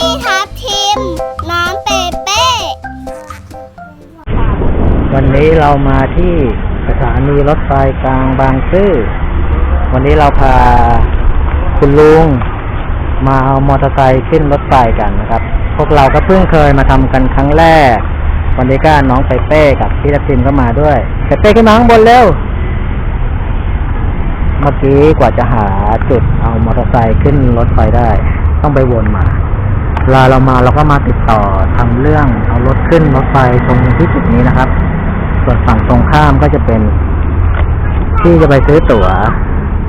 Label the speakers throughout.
Speaker 1: พี่ทับทิม น้องเปเป้
Speaker 2: วันนี้เรามาที่สถานีรถไฟกลางบางซื่อ วันนี้เราพาคุณลุงมาเอามอเตอร์ไซค์ขึ้นรถไฟกันนะครับ พวกเราก็เพิ่งเคยมาทำกันครั้งแรก วันนี้ก็น้องเปเป้กับพี่ทัพทิมก็มาด้วยเปเป้ขึ้นมาข้างบนเร็ว เมื่อกี้กว่าจะหาจุดเอามอเตอร์ไซค์ขึ้นรถไฟได้ ต้องไปวนมา เวลาเรามาเราก็มาติดต่อทำเรื่องเอารถขึ้นรถไฟตรงที่จุดนี้นะครับ ส่วนฝั่งตรงข้ามก็จะเป็น ที่จะไปซื้อตั๋ว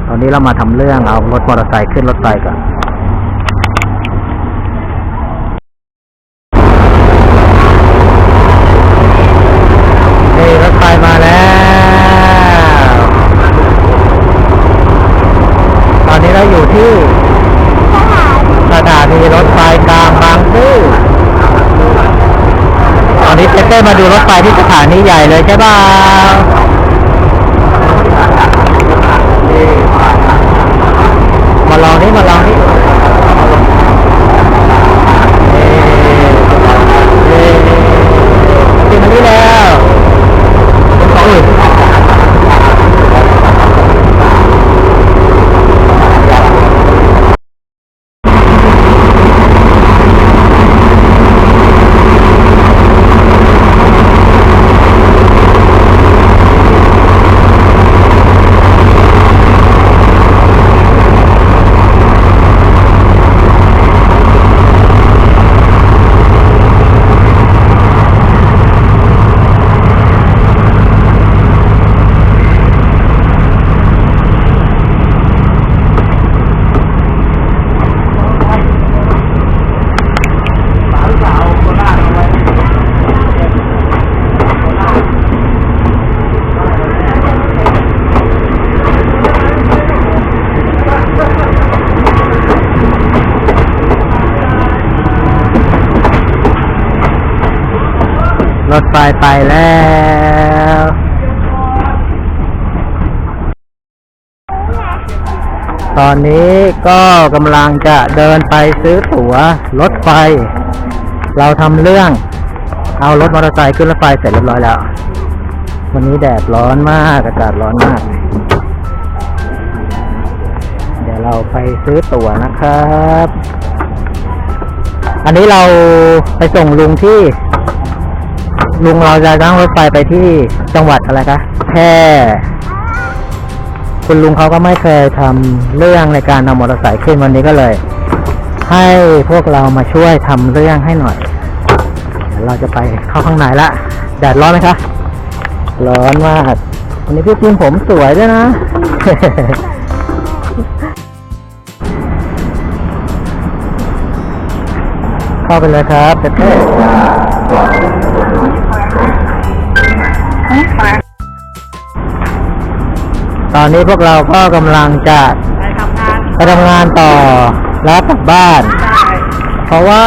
Speaker 2: ตอนนี้เรามาทำเรื่องเอารถมอเตอร์ไซค์ขึ้นรถไฟก่อนรถไฟมาแล้วตอนนี้เราอยู่ที่สถานีรถไฟกางบางซื่อ ตอ นี้เจ๊เต้มาดูรถไฟที่สถานีใหญ่เลยใช่ป่ามาลองนี่มาลองนี่เอ๊ะเอ๊ะขึ้นมานี่แล้วอุ้ยร ถไฟไปแล้วตอนนี้ก็กำลังจะเดินไปซื้อตั๋วรถไฟ เราทำเรื่อง เอารถมอเตอร์ไซค์ขึ้นรถไฟเสร็จเรียบร้อยแล้ว วันนี้แดดร้อนมากอากาศร้อนมาก เดี๋ยวเราไปซื้อตั๋วนะครับ อันนี้เราไปส่งลุงที่ ลุงเราจะนั่งรถไฟไปที่จังหวัดอะไรคะแพร่คุณลุงเขาก็ไม่เคยทำเรื่องในการนำมอเตอร์ไซค์ขึ้นวันนี้ก็เลย ให้พวกเรามาช่วยทำเรื่องให้หน่อยเดี๋ยวเราจะไปเข้าข้างในละแดดร้อนไหมคะ ร้อนมากวันนี้พี่ทีมผมสวยด้วยนะเข้าไปเลยครับเต้ ตอนนี้พวกเราก็กำลังจะ
Speaker 3: ไปทำงาน
Speaker 2: ไปทำงานต่อแล้วกลับบ้าน
Speaker 3: ได้
Speaker 2: เพราะว่า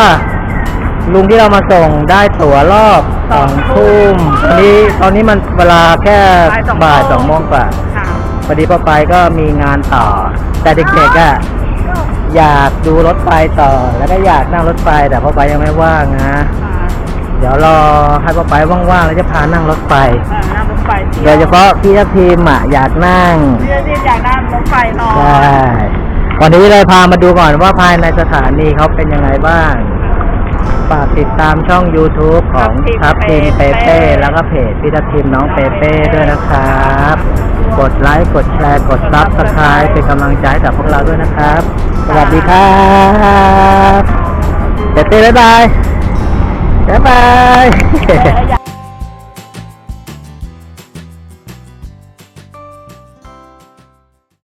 Speaker 2: ลุงที่เรามาส่งได้ตั๋วรอบสองทุ่มตอนนี้ตอนนี้มันเวลาแค่บ่ายสองโมงกว่า
Speaker 3: ค่ะ
Speaker 2: พอดีพ่อไปก็มีงานต่อ แต่เด็กๆอะอยากดูรถไฟต่อ แล้วก็อยากนั่งรถไฟแต่พ่อไปยังไม่ว่างนะ เดี๋ยวรอให้พ่อไปว่างๆแล้วจะพานั่งรถไฟ
Speaker 3: เออนั่งรถไฟที่
Speaker 2: โดยเฉพาะพี่ทัพทีมอะอยากนั่ง
Speaker 3: ที่ที่อยากนั่งรถไฟนอน
Speaker 2: ใช่วันนี้เลยพามาดูก่อนว่าภายในสถานีเขาเป็นยังไงบ้างฝากติดตามช่อง YouTube ของทัพทีมเปเป้แล้วก็เพจพี่ทัพทีมน้องเปเป้ด้วยนะครับ กดไลค์ กดแชร์ กดซับสไครต์เป็นกำลังใจให้กับพวกเราด้วยนะครับ สวัสดีครับ เปเป้บ๊ายบาย บ๊า